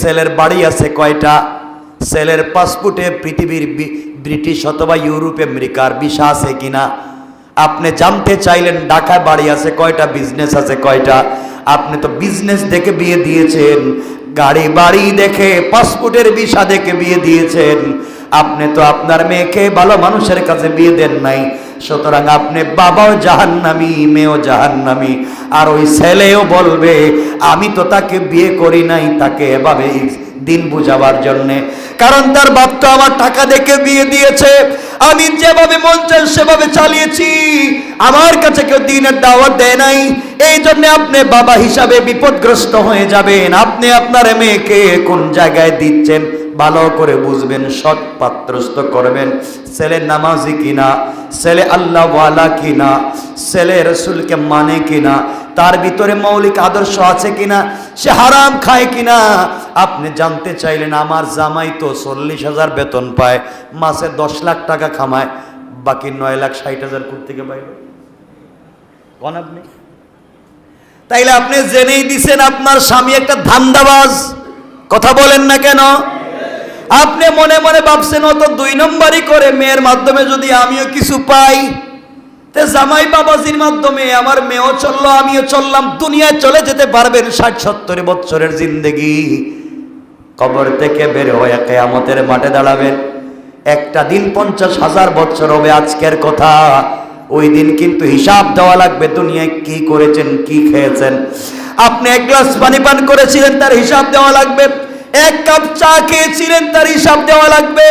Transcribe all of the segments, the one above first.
ছেলের বাড়ি আছে কয়টা? সেলের পাসপোর্টে পৃথিবীর ব্রিটিশ অথবা ইউরোপ, আমেরিকার ভিসা আছে কিনা? আপনি জানতে চাইলেন ঢাকায় বাড়ি আছে কয়টা, বিজনেস আছে কয়টা? আপনি তো বিজনেস দেখে বিয়ে দিয়েছেন, গাড়ি বাড়ি দেখে, পাসপোর্টের ভিসা দেখে বিয়ে দিয়েছেন। আপনি তো আপনার মেয়েকে ভালো মানুষের কাছে বিয়ে দেন নাই। সুতরাং আপনি বাবাও জাহান্নামি, মেয়েও জাহান্নামি। আর ওই ছেলেও বলবে, আমি তো তাকে বিয়ে করি নাই, তাকে এভাবে দিন বুঝাবার জন্যে। কারণ তার বাপ তো আমার টাকা দেখে বিয়ে দিয়েছে। আমি যেভাবে মন চাই সেভাবে চালিয়েছি। আমার কাছে কেউ দিনের দাওয়াত দেয় নাই। এই জন্য আপনি বাবা হিসাবে বিপদগ্রস্ত হয়ে যাবেন। আপনি আপনার মেয়েকে কোন জায়গায় দিচ্ছেন? ভালো করে বুঝবেন, সৎ পাত্রস্থ করবেন। ছেলে নামাজি কিনা, ছেলে আল্লাহওয়ালা কিনা, ছেলে রসুলকে মানে কিনা, তার ভিতরে মৌলিক আদর্শ আছে কিনা, সে হারাম খায় কিনা? আপনি জানতে চাইলেন, আমার জামাই তো চল্লিশ হাজার বেতন পায়, মাসে দশ লাখ টাকা খামায়, বাকি নয় লাখ ষাট হাজার থেকে বাইরে কোন আপনি? তাইলে আপনি জেনেই দিছেন আপনার স্বামী একটা ধান্দাবাজ। কথা বলেন না কেন? আপনি মনে মনে ভাবছেন অত দুই নম্বরই করে মেয়ের মাধ্যমে যদি আমিও কিছু পাই? তে জামাই বাবাজির মাধ্যমে আমার মেয়েও চলল, আমিও চললাম। দুনিয়ায় চলে যেতে পারবেন ষাট সত্তর বছরের জিন্দগি। কবর থেকে বের হয়ে কেয়ামতের মাঠে দাঁড়াবেন। একটা দিন পঞ্চাশ হাজার বছর হবে আজকের কথা। ওই দিন কিন্তু হিসাব দেওয়া লাগবে, দুনিয়ায় কি করেছেন, কি খেয়েছেন। আপনি এক গ্লাস পানি পান করেছিলেন, তার হিসাব দেওয়া লাগবে। এক কাপ চা খেয়েছিলেন তার হিসাব দেওয়া লাগবে।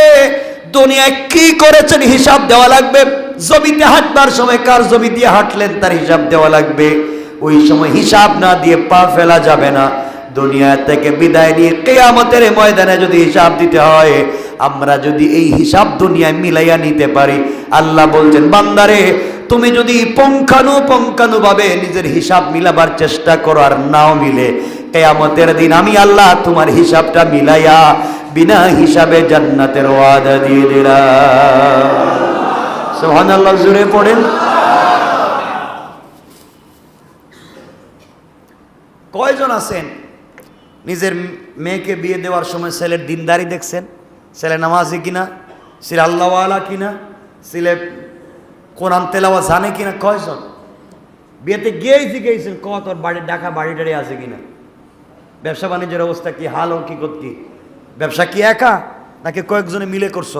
দুনিয়ায় কি করেছেন, হিসাব দেওয়া লাগবে। জমিতে হাঁটবার সময় কার জমি দিয়ে হাঁটলেন, তার হিসাব দেওয়া লাগবে। ওই সময় হিসাব না দিয়ে পা ফেলা যাবে না। দুনিয়া থেকে বিদায় নিয়ে কেয়ামতের ময়দানে যদি হিসাব দিতে হয়, আমরা যদি এই হিসাব দুনিয়ায় মিলাইয়া নিতে পারি। আল্লাহ বলছেন, বান্দারে, তুমি যদি পঙ্খানু পঙ্খানু ভাবে নিজের হিসাব মিলাবার চেষ্টা করো আর নাও মিলে। কেয়ামতের দিন আমি আল্লাহ তোমার হিসাবটা মিলাইয়া বিনা হিসাবে জান্নাতের ওয়াদা দিয়ে দিলাম। সুবহানাল্লাহ জুড়ে পড়েন। কয়জন আছেন? নিজের মেয়েকে বিয়ে দেওয়ার সময় ছেলের দিনদারি দেখছেন? ছেলে নামাজি কিনা? ছেলে আল্লাহওয়ালা কিনা? ছেলে কোরআন তেলাওয়া জানে কিনা? কয়জন? বিয়েতে গিয়েই শিখেছেন ক, তোর বাড়ি ডাকা বাড়ি টাড়ি আছে কিনা? ব্যবসা বাণিজ্যের অবস্থা কি, হাল কি কি? ব্যবসা কি একা, নাকি কয়েকজনে মিলে করছ?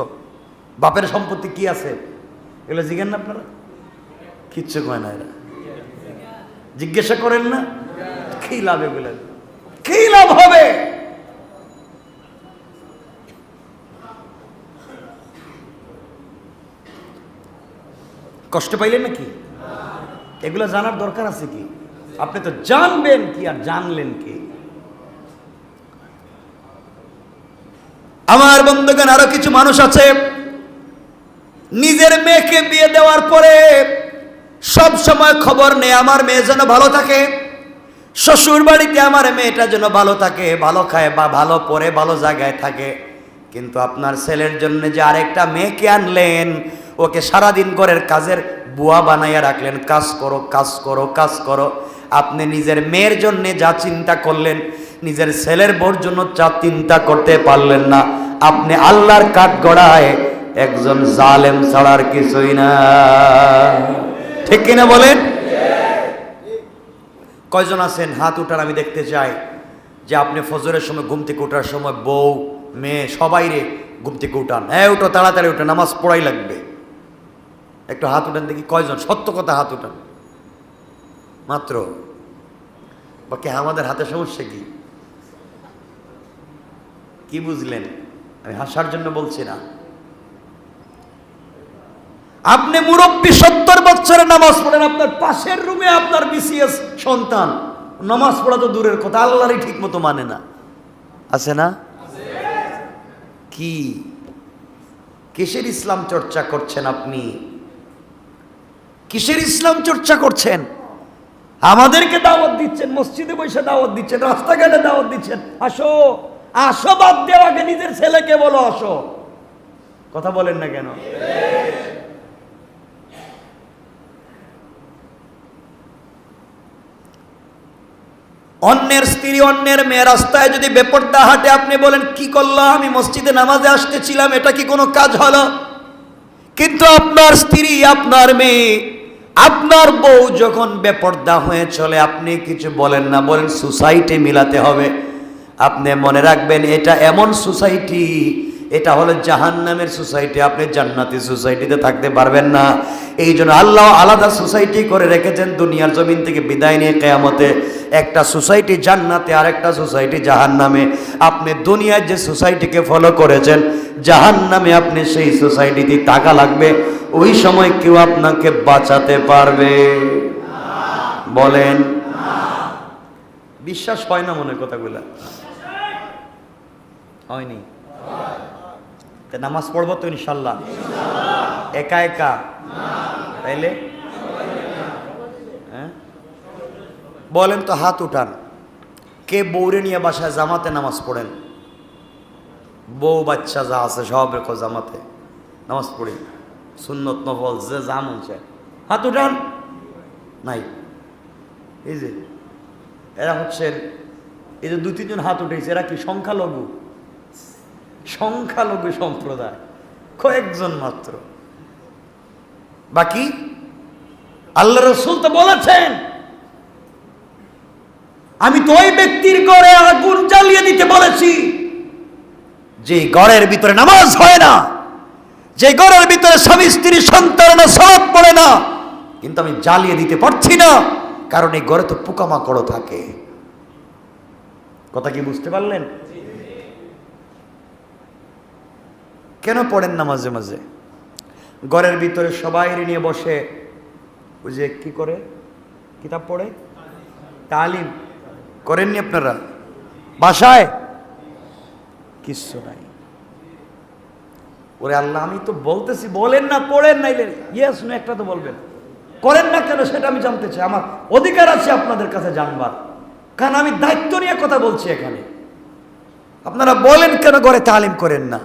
বাপের সম্পত্তি কি আছে? এগুলো জিজ্ঞেন না আপনারা? কিচ্ছু কয় না এরা। জিজ্ঞাসা করেন না? কি লাভ এগুলো? কি লাভ হবে? কষ্ট পাইলেন নাকি? এগুলো জানার দরকার আছে কি? আপনি তো জানবেন কি আর জানলেন কি আমার বন্ধুগণ, আরও কিছু মানুষ আছে। নিজের মেয়েকে বিয়ে দেওয়ার পরে সব সময় খবর নেই, আমার মেয়ে যেন ভালো থাকে। শ্বশুর বাড়িতে আমার মেয়েটা যেন ভালো থাকে, ভালো খায় বা ভালো পরে ভালো জায়গায় থাকে। কিন্তু আপনার ছেলের জন্য যে আরেকটা মেয়েকে আনলেন, ওকে সারাদিন ঘরের কাজের বুয়া বানাইয়া রাখলেন। কাজ করো কাজ করো কাজ করো। আপনি নিজের মেয়ের জন্যে যা চিন্তা করলেন, নিজের ছেলের বোর জন্য যা চিন্তা করতে পারলেন না। আপনি আল্লাহর কাঠ গড়ায় একজন জালেম ছাড়ার কিছুই না। ঠিক কিনা বলেন? কয়জন আছেন? হাত উঠার আমি দেখতে চাই যে আপনি ফজরের সময় ঘুম থেকে ওঠার সময় বউ, মেয়ে, সবাই রে ঘুম থেকে উঠান। হ্যাঁ উঠো, তাড়াতাড়ি উঠে, নামাজ পড়াই লাগবে। একটু হাত উঠান দেখি, কয়জন? সত্য কথা, হাত উঠান। মাত্র? বাকি আমাদের হাতে সমস্যা কি? কি বুঝলেন? আমি হাসার জন্য বলছি না। আপনি মুরব্বী সত্তর বছরের নামাজ পড়েন, আপনার পাশের রুমে আপনার বিসিএস সন্তান। নামাজ পড়া তো দূরের কথা, আল্লাহরই ঠিক মতো মানে না। আছে না? কি? কিসের ইসলাম চর্চা করছেন আপনি? কিসের ইসলাম চর্চা করছেন? আমাদেরকে দাওয়াত দিচ্ছেন, মসজিদে বসে দাওয়াত দিচ্ছেন, রাস্তাঘাটে দাওয়াত দিচ্ছেন। আসো। আসো, বাদ দেওয়াকে নিজের ছেলেকে বলো, আসো। কথা বলেন না কেন? অন্যের স্ত্রী, অন্যের মেয়ে, রাস্তায় যদি বেপর্দা হাটে, আপনি বলেন, কি করল আমি মসজিদে নামাজে আসতেছিলাম, এটা কি কোনো কাজ হলো? কিন্তু আপনার স্ত্রী, আপনার মেয়ে, আপনার বউ যখন বেপর্দা হয়ে চলে, আপনি কিছু বলেন না, বলেন, সোসাইটি মিলাতে হবে। আপনি মনে রাখবেন, এটা এমন সোসাইটি, এটা হলো জাহান্নামের সোসাইটি, আপনি জান্নাতি সোসাইটিতে থাকতে পারবেন না। এই জন্য আল্লাহ আলাদা সোসাইটি করে রেখেছেন, দুনিয়ার জমিন থেকে বিদায় নিয়ে কেয়ামতে। একটা সোসাইটি জান্নাতে আর একটা সোসাইটি জাহান নামে আপনি দুনিয়ার যে সোসাইটিকে ফলো করেছেন জাহান নামে আপনি সেই সোসাইটিতে টাকা লাগবে। ওই সময় কেউ আপনাকে বাঁচাতে পারবে। বলেন। বিশ্বাস হয় না মনে কথাগুলা। হয়নি? তা নামাজ পড়ব তো ইনশাল্লাহ। একা একা? তাইলে? হ্যাঁ? বলেন তো হাত উঠান। কে বৌরে নিয়ে বাসায় জামাতে নামাজ পড়েন? বউ বাচ্চা যা আছে সব রেখো জামাতে। নামাজ পড়ি। সুন্নত, নফল, যে যা মন হাত উঠান। নাই। এই যে, এরা হচ্ছেন, এই যে দু তিনজন হাত উঠেছে এরা কি সংখ্যালঘু? সংখ্যালঘু সম্প্রদায়, কয়েকজন মাত্র। বাকি? আল্লাহ রসুল তো বলেছেন, আমি তো ওই ব্যক্তির ঘরে আগুন জ্বালিয়ে দিতে বলেছি, যে ঘরের ভিতরে নামাজ হয় না, যে ঘরের ভিতরে স্বামী স্ত্রী সন্তান সব পড়ে না, কিন্তু আমি জ্বালিয়ে দিতে পারছি না, কারণ এই ঘরে তো পোকামাকড় থাকে। কথা কি বুঝতে পারলেন? কেন পড়েন না মাঝে? মাঝে ঘরের ভিতরে সবাই নিয়ে বসে। ওই যে কি করে? কিতাব পড়ে? তালিম। করেননি আপনারা? বাসায়? কিচ্ছু নাই। ওরে আল্লাহ, আমি তো বলতেছি, বলেন না, পড়েন নাইলে। ইয়েস না একটা তো বলবেন। করেন না কেন সেটা আমি জানতে চাই। আমার অধিকার আছে আপনাদের কাছে জানবার। কারণ আমি দায়িত্ব নিয়ে কথা বলছি এখানে। আপনারা বলেন কেন ঘরে তালিম করেন না?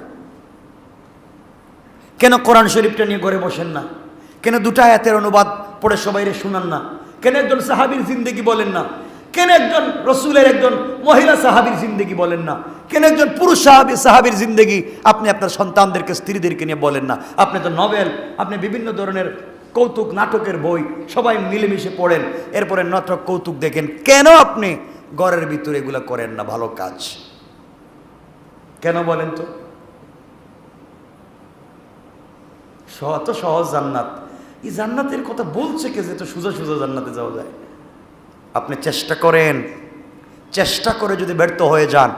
কেন কোরআন শরীফটা নিয়ে ঘরে বসেন না? কেন দুটা আয়াতের অনুবাদ পড়ে সবাইরে শুনান না? কেন একজন সাহাবীর জিন্দেগি বলেন না? কেন একজন রসুলের একজন মহিলা সাহাবীর জিন্দেগি বলেন না? কেন একজন পুরুষ সাহাবি সাহাবীর জিন্দেগি আপনি আপনার সন্তানদেরকে, স্ত্রীদেরকে নিয়ে বলেন না? আপনি তো নভেল, আপনি বিভিন্ন ধরনের কৌতুক নাটকের বই সবাই মিলেমিশে পড়েন। এরপরে নাটক, কৌতুক দেখেন। কেন আপনি ঘরের ভিতরে এগুলো করেন না? ভালো কাজ। কেন বলেন তো? সহ- তো সহজ জান্নাত। এই জান্নাতের কথা বলছে কে যে তো সোজা সোজা জান্নাতে যাওয়া যায়? আপনি চেষ্টা করেন। চেষ্টা করে যদি ব্যর্থ হয়ে যান,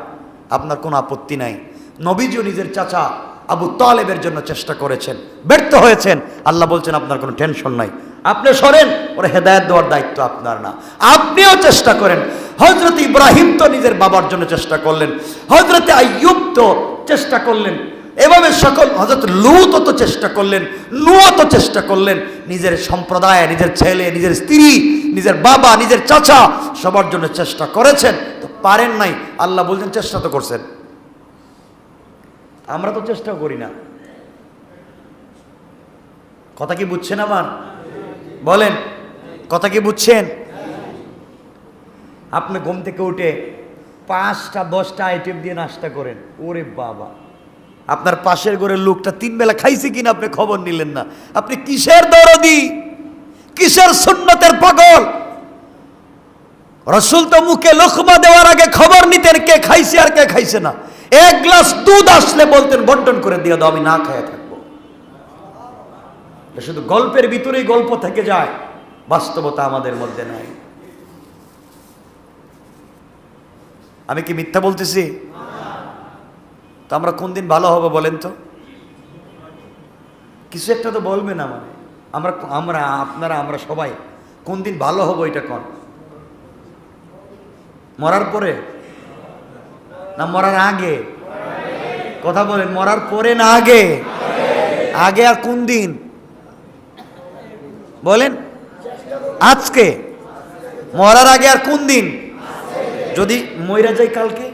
আপনার কোনো আপত্তি নাই। নবীজিও নিজের চাচা আবু তালেবের জন্য চেষ্টা করেছেন। ব্যর্থ হয়েছেন। আল্লাহ বলছেন, আপনার কোনো টেনশন নাই। আপনি সরেন, ওরা হেদায়ত দেওয়ার দায়িত্ব আপনার না। আপনিও চেষ্টা করেন। হজরত ইব্রাহিম তো নিজের বাবার জন্য চেষ্টা করলেন। হজরতে আইয়ুব তো চেষ্টা করলেন। এভাবে সকল হজরত লুত তো চেষ্টা করলেন নুয়া তো চেষ্টা করলেন। নিজের সম্প্রদায়, নিজের ছেলে, নিজের স্ত্রী, নিজের বাবা, নিজের চাচা সবার জন্য চেষ্টা করেছেন, তো পারেন নাই। আল্লাহ বলছেন, চেষ্টা তো করছেন। আমরা তো চেষ্টা করি না। কথা কি বুঝছেন আমার? বলেন, কথা কি বুঝছেন? আপনি ঘুম থেকে উঠে পাঁচটা, দশটা আইটেম দিয়ে নাস্তা করেন। ওরে বাবা। আপনার পাশের ঘরের লোকটা তিন বেলা খাইছে কিনা আপনি খবর নিলেন না। আপনি কিসের দরদি? কিসের সুন্নতের পাগল? রসুল তো মুখে লোকমা দেওয়ার আগে খবর নিতেন কে খাইছে আর কে খাইছে না। এক গ্লাস দুধ আসলে বলতেন, বন্টন করে দিয়ে দাও, আমি না খাইয়া থাকব। শুধু গল্পের ভিতরেই গল্প থেকে যায়, বাস্তবতা আমাদের মধ্যে নাই। আমি কি মিথ্যা বলতেছি? তো আমরা কোন দিন ভালো হবে বলেন তো? কিছু একটা তো বলবেন আমার আমরা আমরা, আপনারা, আমরা সবাই। কোন দিন ভালো হব এটা কোন? মরার পরে? না, মরার আগে? কথা বলেন, মরার পরে না আগে? আগে আর কোন দিন? বলেন, আজকে। মরার আগে আর কোন দিন? যদি ময়রা যাই কালকে?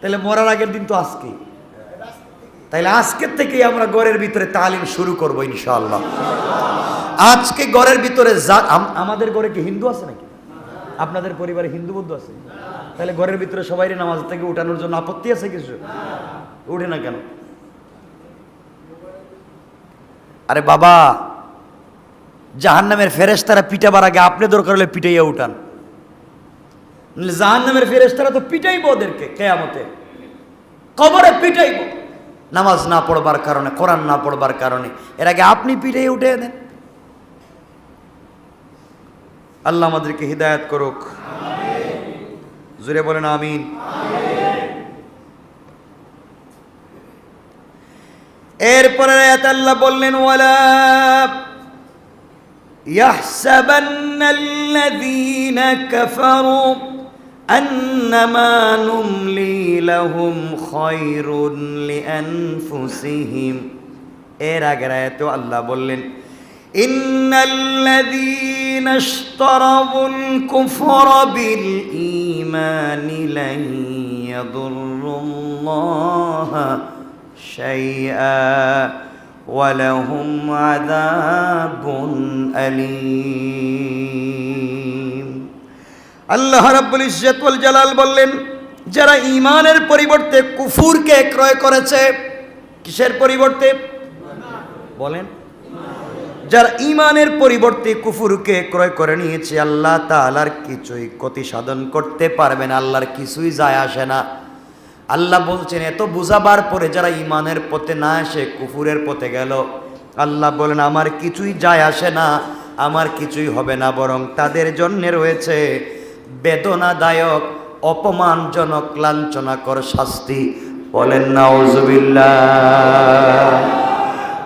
তাহলে মরার আগের দিন তো আজকে তাইলে আজকের থেকেই আমরা ঘরের ভিতরে তালিম শুরু করব ইনশাআল্লাহ। আজকে ঘরের ভিতরে যা আমাদের ঘরে কি হিন্দু আছে নাকি? আপনাদের পরিবারে হিন্দু বৌদ্ধ আছে? তাহলে ঘরের ভিতরে সবাই নামাজ থেকে উঠানোর জন্য আপত্তি আছে কিছু? উঠে না কেন? আরে বাবা জাহান নামের ফেরেস্তারা পিটাবার আগে আপনি দরকার হলে পিটাইয়া উঠান। জাহান নামের ফেরেস্তারা তো পিটাইব ওদেরকে কেয়ামতে কবরে পিটাইব নামাজ না পড়বার কারণে কোরআন না পড়বার কারণে এর আগে আপনি পিটাই উঠে দেন আল্লাহ আমাদেরকে হিদায়াত করুক জুড়ে বলেন আমিন এরপরে আয়াত আল্লাহ বললেন ওয়ালা يحسبن الذين كفروا أنما نملي لهم خير لأنفسهم এর আগের আয়াতে আল্লাহ বললেন إن الذين اشتروا الكفر بالإيمان لن يضروا الله شيئا ولهم عذاب أليم আল্লাহ রাব্বুল ইজ্জত ওয়াল জালাল বললেন, যারা ঈমানের পরিবর্তে কুফুরকে ক্রয় করেছে, কিসের পরিবর্তে? বলেন। যারা ইমানের পরিবর্তে কুফুরকে ক্রয় করে নিয়েছে, আল্লাহ তাআলার কিছুই ক্ষতি সাধন করতে পারবে না, আল্লাহর কিছুই যায় আসে না। আল্লাহ বলছেন, এত বুঝাবার পরে যারা ইমানের পথে না এসে কুফুরের পথে গেল, আল্লাহ বলেন, আমার কিছুই যায় আসে না, আমার কিছুই হবে না, বরং তাদের জন্য রয়েছে বেদনাদায়ক, অপমানজনক, লাঞ্ছনাকর শাস্তি বলেন, নাউজুবিল্লাহ।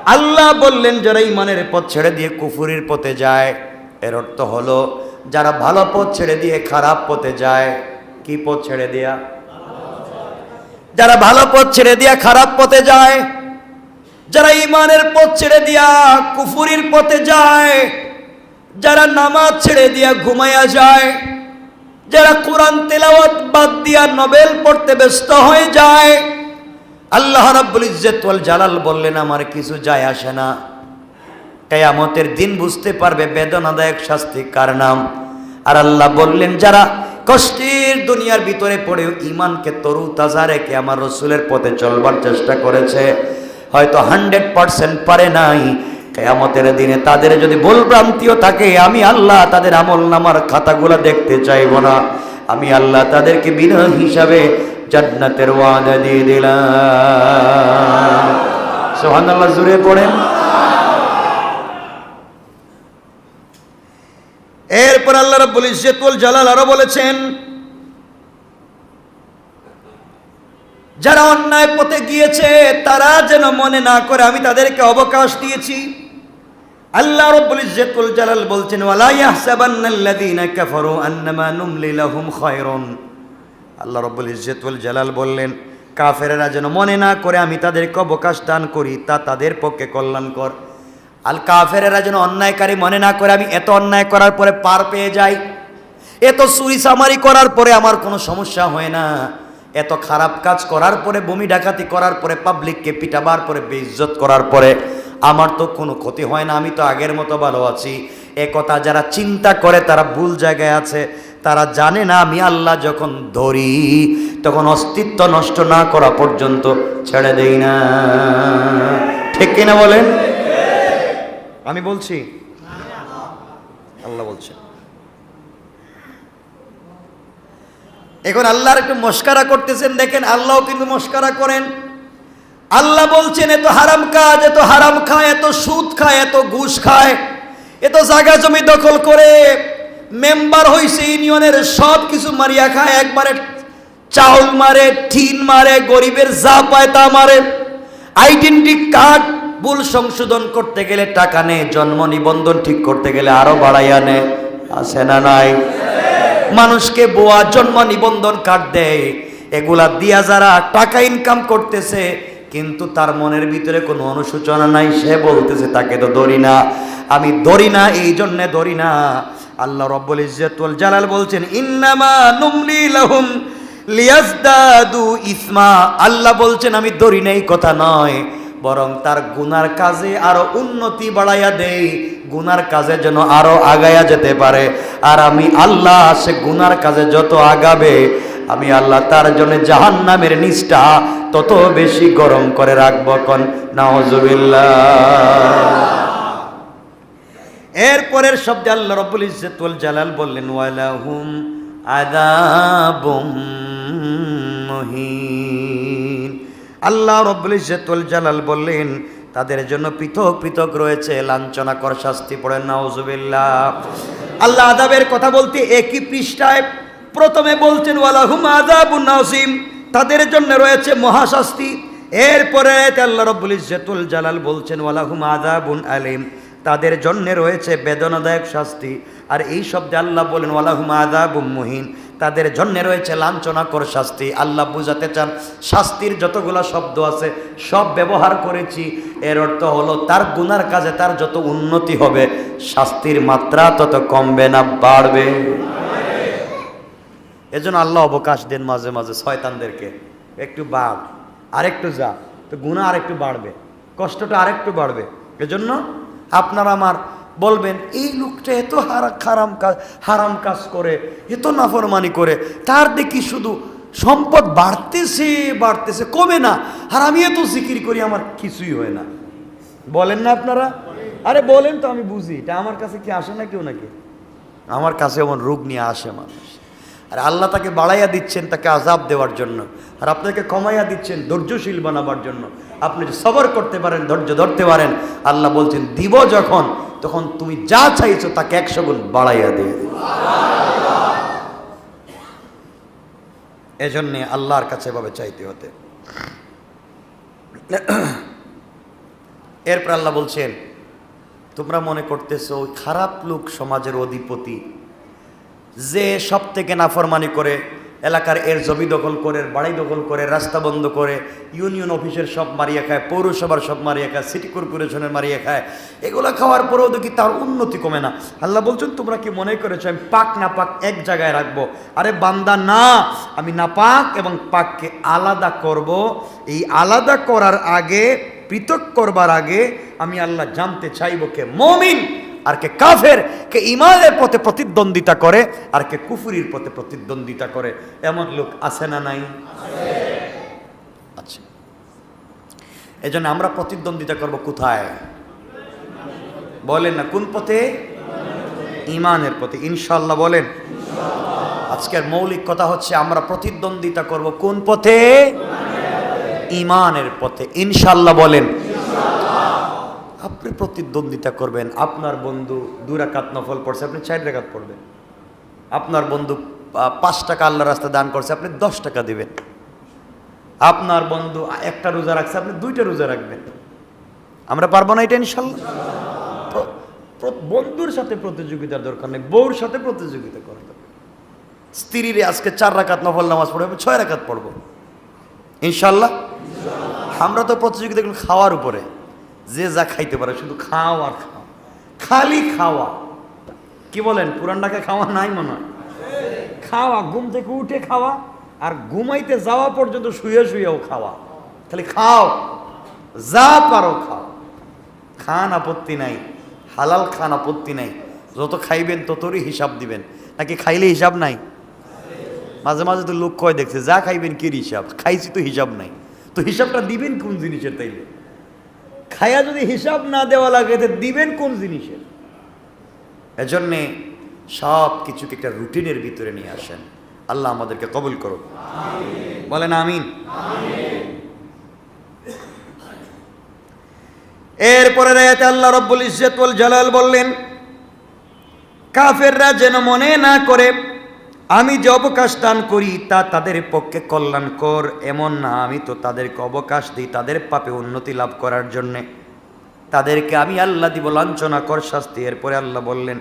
আল্লাহ বললেন, যারা ইমানের পথ ছেড়ে দিয়ে কুফুরির পথে যায়, এর অর্থ হলো, যারা ভালো পথ ছেড়ে দিয়ে খারাপ পথে যায়, কি পথ ছেড়ে দেয়া? যারা ভালো পথ ছেড়ে দিয়া খারাপ পথে যায়, যারা ইমানের পথ ছেড়ে দিয়া কুফুরির পথে যায়, যারা নামাজ ছেড়ে দিয়া ঘুমাইয়া যায় যারা কোরআন তেলাওয়াত বাদ দিয়া নবেল পড়তে ব্যস্ত হয়ে যায়, আল্লাহ রাব্বুল ইজ্জত ওয়াল জালাল বললেন, আমার কিছু যায় আসে না। কেয়ামতের দিন বুঝতে পারবে বেদনাদায়ক শাস্তি কার নাম। আর আল্লাহ বললেন, যারা কষ্টের দুনিয়ার ভিতরে পড়েও ইমানকে তরু তাজা রেখে আমার রসুলের পথে চলবার চেষ্টা করেছে, হয়তো হান্ড্রেড পারে নাই। কেয়ামতের দিনে তাদের যদি ভুলভ্রান্তিও থাকে, আমি আল্লাহ তাদের আমল নামার খাতাগুলো দেখতে চাইব না। আমি আল্লাহ তাদেরকে বিনা হিসাবে জান্নাতের ওয়াদা দিয়ে দিলাম। সোহান আল্লাহ জুড়ে পড়েন। এরপর আল্লাহ রাব্বুল ইজ্জতুল জালাল আরও বলেছেন, যারা অন্যায় পথে গিয়েছে, তারা যেন মনে না করে আমি তাদেরকে অবকাশ দিয়েছি। আল্লাহ রাব্বুল ইজ্জতুল জালাল বলছেন, ওয়ালা ইয়াহসাবান্নাল্লাযীনা কাফারু আন্নামা nuমলি লাহুম খায়রুন। আল্লাহ রাব্বুল ইজ্জতুল জালাল বললেন, কাফেরেরা যেন মনে না করে আমি তাদেরকে অবকাশ দান করি, তা তাদের পক্ষে কল্যাণকর। আল কাফেরেরা যেন অন্যায়কারী মনে না করে আমি এত অন্যায় করার পরে পার পেয়ে যাই। এত চুরি চামারি করার পরে আমার কোনো সমস্যা হয় না। এত খারাপ কাজ করার পরে, বমি ডাকাতি করার পরে পাবলিককে পিটাবার পরে, বেইজ্জত করার পরে আমার তো কোনো ক্ষতি হয় না, আমি তো আগের মতো ভালো আছি। এ কথা যারা চিন্তা করে, তারা ভুল জায়গায় আছে। তারা জানে না, আমি আল্লাহ যখন ধরি, তখন অস্তিত্ব নষ্ট না করা পর্যন্ত ছেড়ে দেই না। ঠিক কিনা বলেন? আমি বলছি, আল্লাহ বলছেন এখন আল্লাহর একটু মস্কারা করতেছেন, দেখেন আল্লাহও কিন্তু মস্কারা করেন। আল্লাহ বলছেন এত হারাম কাজ এত হারাম খায় এত সুদ খায় এত ঘুষ খায় এত জায়গা জমি দখল করে মেম্বার হইছে, ইউনিয়নের সব কিছু মারিয়া খায়, একবারে চাউল মারে ঠিন মারে, গরিবের যা পায় তা মারে। আইডেন্টি কার্ড ভুল সংশোধন করতে গেলে টাকা নেই জন্ম নিবন্ধন ঠিক করতে গেলে আরও বাড়াইয়া নেয়। আছে না নাই? মানুষকে বোয়া, জন্ম নিবন্ধন কার্ড দেয়, এগুলা দিয়া যারা টাকা ইনকাম করতেছে কিন্তু তার মনের ভিতরে কোনো অনুশোচনা নাই। সে বলতেছে, তাকে তো ধরি না। আমি ধরি না এই জন্যে ধরি না। আল্লাহ রব্বুল ইজ্জতুল জালাল বলছেন, ইন্নামা নুমলি লাহুম লিয়াজদাদু ইসমা। আল্লাহ বলছেন, আমি ধরি না, এই কথা নয়। বরং তার গুনার কাজে আরও উন্নতি বাড়াইয়া দেই। গুনার কাজে যেন আরও আগায়া যেতে পারে। আর আমি আল্লাহ, সে গুনার কাজে যত আগাবে আমি আল্লাহ তার জন্য জাহান নামের নিষ্ঠা তত বেশি গরম করে রাখব কন। নাওজুবিল্লাহ। এরপরের শব্দে আল্লাহ রব্বুল ইজ্জতুল জালাল বললেন, ওয়ালাহুম মুহিন। আল্লাহ রব্বুল ইজ্জতুল জালাল বললেন, তাদের জন্য পৃথক পৃথক রয়েছে লাঞ্ছনাকর শাস্তি পড়ে নাউজুবিল্লাহ আল্লাহ আদাবের কথা বলতে একই পৃষ্ঠায় প্রথমে বলছেন, ওয়ালাহুম আযাবুন নাসিম। তাদের জন্য রয়েছে মহাশাস্তি। এরপরে আল্লাহ রব্বুল ইজ্জতুল জালাল বলছেন, ওয়ালাহুম আযাবুন আলিম। তাদের জন্য রয়েছে বেদনাদায়ক শাস্তি। আর এই শব্দে আল্লাহ বলেন, ওয়ালাহুম আযাবুম মুহিন। তাদের জন্য রয়েছে লাঞ্ছনাকর শাস্তি। আল্লাহ বুঝাতে চান, শাস্তির যতগুলো শব্দ আছে, সব ব্যবহার করেছি। এর অর্থ হলো, তার গুনার কাজে তার যত উন্নতি হবে, শাস্তির মাত্রা তত কমবে না, বাড়বে। এজন্য আল্লাহ অবকাশ দেন মাঝে মাঝে শয়তানদেরকে। একটু বাড়, আরেকটু যা, তো গুণা আরেকটু বাড়বে, কষ্টটা আরেকটু বাড়বে। এজন্য আপনার আমার বলবেন, এই লোকটা এত হারা, খারাম কাজ হারাম কাজ করে, এত নাফরমানি করে, তার দেখি শুধু সম্পদ বাড়তেছে বাড়তেছে, কমে না, আর আমি এত জিকির করি, আমার কিছুই হয় না। বলেন না আপনারা? আরে বলেন তো, আমি বুঝি, এটা আমার কাছে কি আসে না কেউ নাকি? আমার কাছে এমন রোগ নিয়ে আসে মানুষ। আর আল্লাহ তাকে বাড়াইয়া দিচ্ছেন তাকে আজাব দেওয়ার জন্য। আর আপনাকে কমাইয়া দিচ্ছেন, ধৈর্যশীল বানাবার জন্য। আপনি সবর করতে পারেন, ধৈর্য ধরতে পারেন, আল্লাহ বলছেন, দিব যখন, তখন তুমি যা চাইছো তাকে একশো গুণ বাড়াইয়া দিয়ে এজন্যে আল্লাহর কাছে এভাবে চাইতে হতে। এরপর আল্লাহ বলছেন, তোমরা মনে করতেছো খারাপ লোক সমাজের অধিপতি। যে সব থেকে নাফরমানি করে, এলাকার এর জমি দখল করে বাড়ি দখল করে, রাস্তা বন্ধ করে, ইউনিয়ন অফিসের সব মারিয়ে খায়, পৌরসভার সব মারিয়ে খায়, সিটি কর্পোরেশনের মারিয়ে খায়, এগুলো খাওয়ার পরেও দেখি তার উন্নতি কমে না। আল্লাহ বলছেন, তোমরা কি মনে করেছ আমি পাক না পাক এক জায়গায় রাখব? আরে বান্দা, না। আমি না পাক এবং পাককে আলাদা করব। এই আলাদা করার আগে, পৃথক করবার আগে আমি আল্লাহ জানতে চাইব কে? মমিন! আর কে কাফের, কে ইমানের পথে প্রতিদ্বন্দ্বিতা করে, আর কে কুফুরির পথে প্রতিদ্বন্দ্বিতা করে। এমন লোক আছে না নাই? আচ্ছা এই জন্য আমরা প্রতিদ্বন্দ্বিতা করব কোথায়? বলেন না, কোন পথে? ইমানের পথে। ইনশাল্লাহ বলেন। আজকের মৌলিক কথা হচ্ছে, আমরা প্রতিদ্বন্দ্বিতা করব কোন পথে? ইমানের পথে। ইনশাল্লাহ বলেন। আপনি প্রতিদ্বন্দ্বিতা করবেন। আপনার বন্ধু দুই রাকাত নফল পড়ছে, আপনি চার রাকাত পড়বেন। আপনার বন্ধু পাঁচ টাকা আল্লাহ রাস্তা দান করছে, আপনি দশ টাকা দিবেন। আপনার বন্ধু একটা রোজা রাখছে, আপনি দুইটা রোজা রাখবেন। আমরা পারব না এটা, ইনশাল্লাহ? বন্ধুর সাথে প্রতিযোগিতার দরকার নেই, বউর সাথে প্রতিযোগিতা করা দরকার। স্ত্রীর আজকে চার রাকাত নফল নামাজ পড়বে আমি ছয় রাকাত পড়ব। ইনশাল্লাহ? আমরা তো প্রতিযোগিতা খাওয়ার উপরে। যে যা খাইতে পারে, শুধু খাও আর খাও। খালি খাওয়া। কি বলেন পুরান ঢাকা খাওয়া নাই মনে হয়? খাওয়া, ঘুম থেকে উঠে খাওয়া আর ঘুমাইতে যাওয়া পর্যন্ত শুয়ে শুয়েও খাওয়া। খালি খাও, যা পারো খাও। খান আপত্তি নাই, হালাল খান আপত্তি নাই। যত খাইবেন ততরই হিসাব দিবেন। নাকি খাইলে হিসাব নাই? মাঝে মাঝে তো লোক কয় দেখছে, যা খাইবেন কির হিসাব? খাইছি তো হিসাব নাই। তো হিসাবটা দিবেন কোন জিনিসের তাইলে? খায়া যদি হিসাব না দেওয়া লাগে তো দিবেন কোন জিনিসের? এজন্যে সব কিছুকে একটা রুটিনের ভিতরে নিয়ে আসেন। আল্লাহ আমাদেরকে কবুল করো বলেন আমিন। এরপরে রায়াতে আল্লাহ রব্বুল ইজ্জত জালাল বললেন কাফেররা যেন মনে না করে আমি যে অবকাশ দান করি, তা তাদের পক্ষে কল্যাণকর। এমন না, আমি তো তাদেরকে অবকাশ দিই, তাদের পাপে উন্নতি লাভ করার জন্যে। তাদেরকে আমি আল্লাহ দিব লাঞ্ছনাকর শাস্তি। এরপরে আল্লাহ বললেন,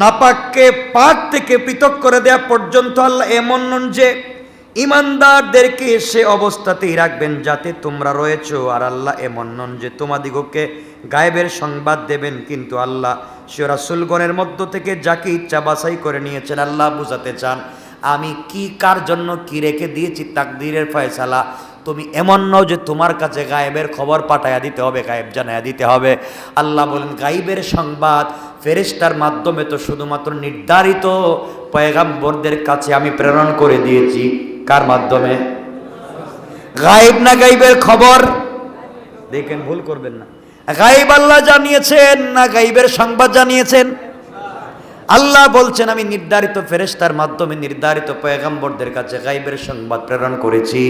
নাপাককে পাক থেকে পৃথক করে দেয়া পর্যন্ত আল্লাহ এমন নন যে ইমানদারদেরকে সে অবস্থাতেই রাখবেন যাতে তোমরা রয়েছ আর আল্লাহ এমন নন যে তোমাদিগকে গায়েবের সংবাদ দেবেন, কিন্তু আল্লাহ সে রাসুলগণের মধ্য থেকে যাকে ইচ্ছা বাছাই করে নিয়েছেন, আল্লাহ বুঝাতে চান, আমি কি কার জন্য কি রেখে দিয়েছি তাকদিরের ফয়সালা? তুমি এমন নও যে তোমার কাছে গায়েবের খবর পাঠাইয়া দিতে হবে, গায়েব জানাইয়া দিতে হবে। আল্লাহ বলেন গাইবের সংবাদ ফেরেশতার মাধ্যমে তো শুধুমাত্র নির্ধারিত পয়গাম্বরদের কাছে আমি প্রেরণ করে দিয়েছি। কার মাধ্যমে? গায়েব না গাইবের খবর? দেখেন ভুল করবেন না। গাইব আল্লাহ জানিয়েছেন না গাইবের সংবাদ জানিয়েছেন? আল্লাহ বলছেন আমি নির্ধারিত ফেরেস্তার মাধ্যমে নির্ধারিত পয়গাম্বরদের কাছে গাইবের সংবাদ প্রেরণ করেছি।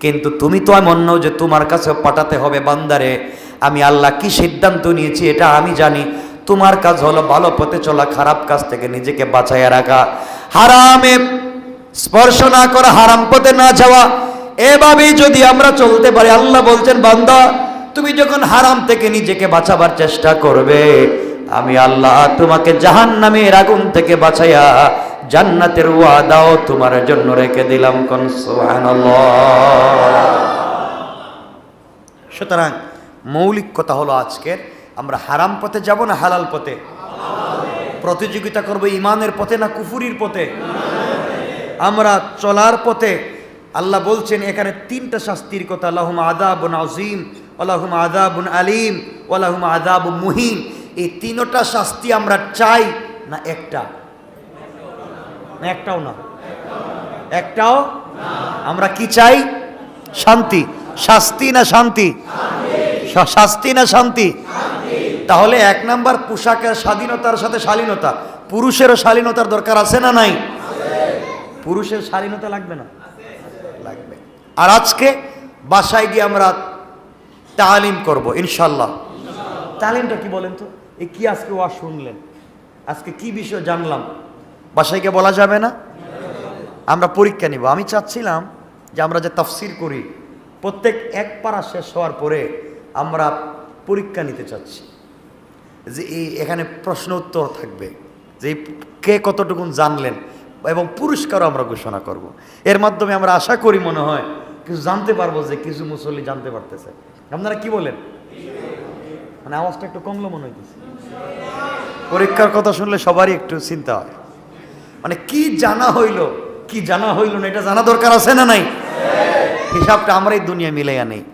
কিন্তু তুমি তো এমন নও যে তোমার কাছে পাঠাতে হবে বান্দারে। আমি আল্লাহ কি সিদ্ধান্ত নিয়েছি এটা আমি জানি। তোমার কাজ হলো ভালো পথে চলা খারাপ কাজ থেকে নিজেকে বাঁচাইয়া রাখা। হারামে স্পর্শ না করা, হারাম পথে না যাওয়া, এভাবেই যদি আমরা চলতে পারি, আল্লাহ বলছেন, বান্দা, তুমি যখন হারাম থেকে নিজেকে বাঁচাবার চেষ্টা করবে, আমি আল্লাহ তোমাকে জাহান নামের আগুন থেকে বাঁচাইয়া জান্নাতের ওয়াদাও তোমার জন্য রেখে দিলাম, কোন সুতরাং মৌলিক কথা হলো আজকের, আমরা হারাম পথে যাব না হালাল পথে? প্রতিযোগিতা করব ইমানের পথে না কুফুরির পথে? আমরা চলার পথে আল্লাহ বলছেন, এখানে তিনটা শাস্তির কথা আল্লাহুম আদাবুন আজিম আল্লাহুম আদাবুন আলিম আল্লাহুম আদাবুন মুহিম। এই তিনটা শাস্তি আমরা চাই না একটা? না একটাও না? একটাও আমরা কি চাই? শান্তি। শাস্তি না শান্তি? শাস্তি। না শান্তি। তাহলে এক নাম্বার পোশাকের স্বাধীনতার সাথে শালীনতা। পুরুষেরও শালীনতার দরকার আছে না নাই? পুরুষের শালীনতা লাগবে না? লাগবে। আর আজকে বাসায় গিয়ে আমরা তালিম করব ইনশাল্লাহ তালিমটা কি বলেন তো? এই কি আজকে ওয়া শুনলেন? আজকে কি বিষয় জানলাম? বাসায় গিয়ে বলা যাবে না? আমরা পরীক্ষা নিব। আমি চাচ্ছিলাম যে আমরা যে তফসির করি, প্রত্যেক এক পারা শেষ হওয়ার পরে আমরা পরীক্ষা নিতে চাচ্ছি। যে এই এখানে প্রশ্ন উত্তর থাকবে। যে কে কতটুকুন জানলেন? এবং পুরস্কারও আমরা ঘোষণা করব। এর মাধ্যমে আমরা আশা করি মনে হয় কিছু জানতে পারব যে কিছু মুসল্লি জানতে পারতেছে। আপনারা কি বলেন? মানে আওয়াজটা একটু কমলো মনে হইতেছে। পরীক্ষার কথা শুনলে সবারই একটু চিন্তা হয়। মানে কি জানা হইল, কি জানা হইল না এটা জানা দরকার আছে না নাই? হিসাবটা আমরাই দুনিয়া মিলাইয়া নেই।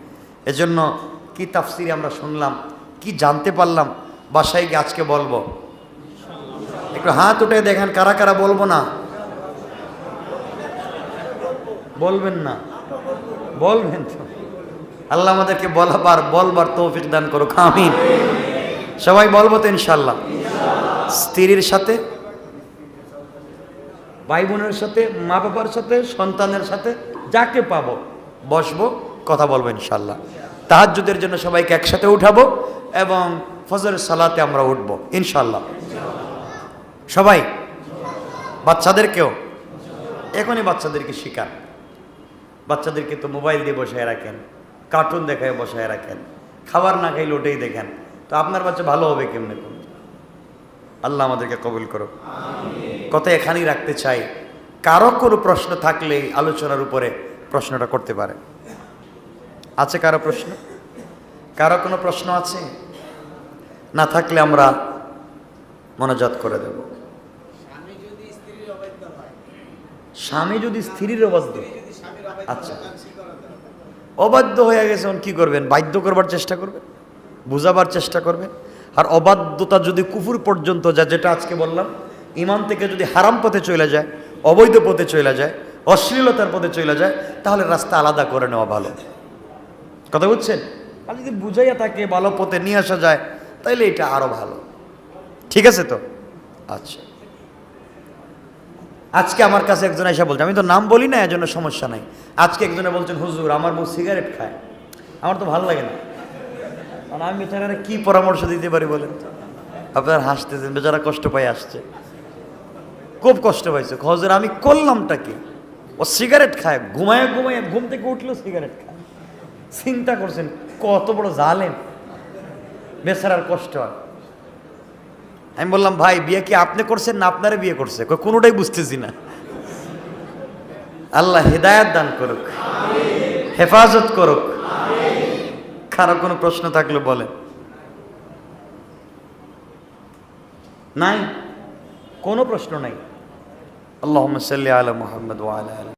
এজন্য কি তাফসিরে আমরা শুনলাম, কি জানতে পারলাম, বাসায় গিয়ে আজকে বলব। একটু হাত উঠে দেখেন, কারা কারা বলব না? বলবেন না। বলবেন তো। আল্লাহ আমাদেরকে বলাবার, বলবার তৌফিক দান করুক, আমিন। সবাই বলব তো ইনশাল্লাহ স্ত্রীর সাথে ভাই বোনের সাথে মা বাবার সাথে, সন্তানের সাথে, যাকে পাবো, বসবো, কথা বলব ইনশাল্লাহ তাহাজ্জুদের জন্য সবাইকে একসাথে উঠাবো এবং ফজরের সালাতে আমরা উঠবো ইনশাল্লাহ সবাই, বাচ্চাদেরকেও, এখনই বাচ্চাদেরকে শিখান। বাচ্চাদেরকে তো মোবাইল দিয়ে বসায় রাখেন কার্টুন দেখায় বসায় রাখেন খাবার না খাইলে ওটাই দেখেন। তো আপনার বাচ্চা ভালো হবে কেমনে কোন? আল্লাহ আমাদেরকে কবুল করো কথা এখানেই রাখতে চাই কারও কোনো প্রশ্ন থাকলে আলোচনার উপরে প্রশ্নটা করতে পারে আছে কারও প্রশ্ন? কারও কোনো প্রশ্ন আছে? না থাকলে আমরা মনোজাত করে দেব। স্বামী যদি স্ত্রীর অবাধ্য আচ্ছা। অবাধ্য হয়ে গেছে কি করবেন? বাধ্য করবার চেষ্টা করবেন? বুঝাবার চেষ্টা করবেন? আর অবাধ্যতা যদি কুফুর পর্যন্ত যা যেটা আজকে বললাম, ইমান থেকে যদি হারাম পথে চলে যায়, অবৈধ পথে চলে যায়, অশ্লীলতার পথে চলে যায়, তাহলে রাস্তা আলাদা করে নেওয়া ভালো। কথা বুঝছেন? আর যদি বুঝাইয়া তাকে ভালো পথে নিয়ে আসা যায় তাহলে এটা আরও ভালো। ঠিক আছে তো? আচ্ছা। আজকে আমার কাছে একজন এসে বলছে, আমি তো নাম বলি না, এজন্য সমস্যা নাই। আজকে একজনে বলছেন, হুজুর, আমার বউ সিগারেট খায়। আমার তো ভালো লাগে না। কারণ আমি বেচারা কি পরামর্শ দিতে পারি বলেন? আপনার হাসতেছেন, বেচারা কষ্ট পাই আসছে। খুব কষ্ট পাইছে। হজুর, আমি করলামটা কি? ও সিগারেট খায়, ঘুমায় ঘুমায়, ঘুম থেকে উঠল, সিগারেট খায়। চিন্তা করছেন, কত বড় জালেন বেচারার কষ্ট হয়। আমি বললাম, ভাই, বিয়ে কি আপনি করছেন না আপনারা বিয়ে করছে? কোনোটাই বুঝতেছি না। আল্লাহ হেদায়াত দান করুক। হেফাজত করুক। খারাপ কোনো প্রশ্ন থাকলে বলেন। নাই, কোনো প্রশ্ন নাই। আল্লাহ সাল্লি আলা মোহাম্মদ ওয়া আলা আলি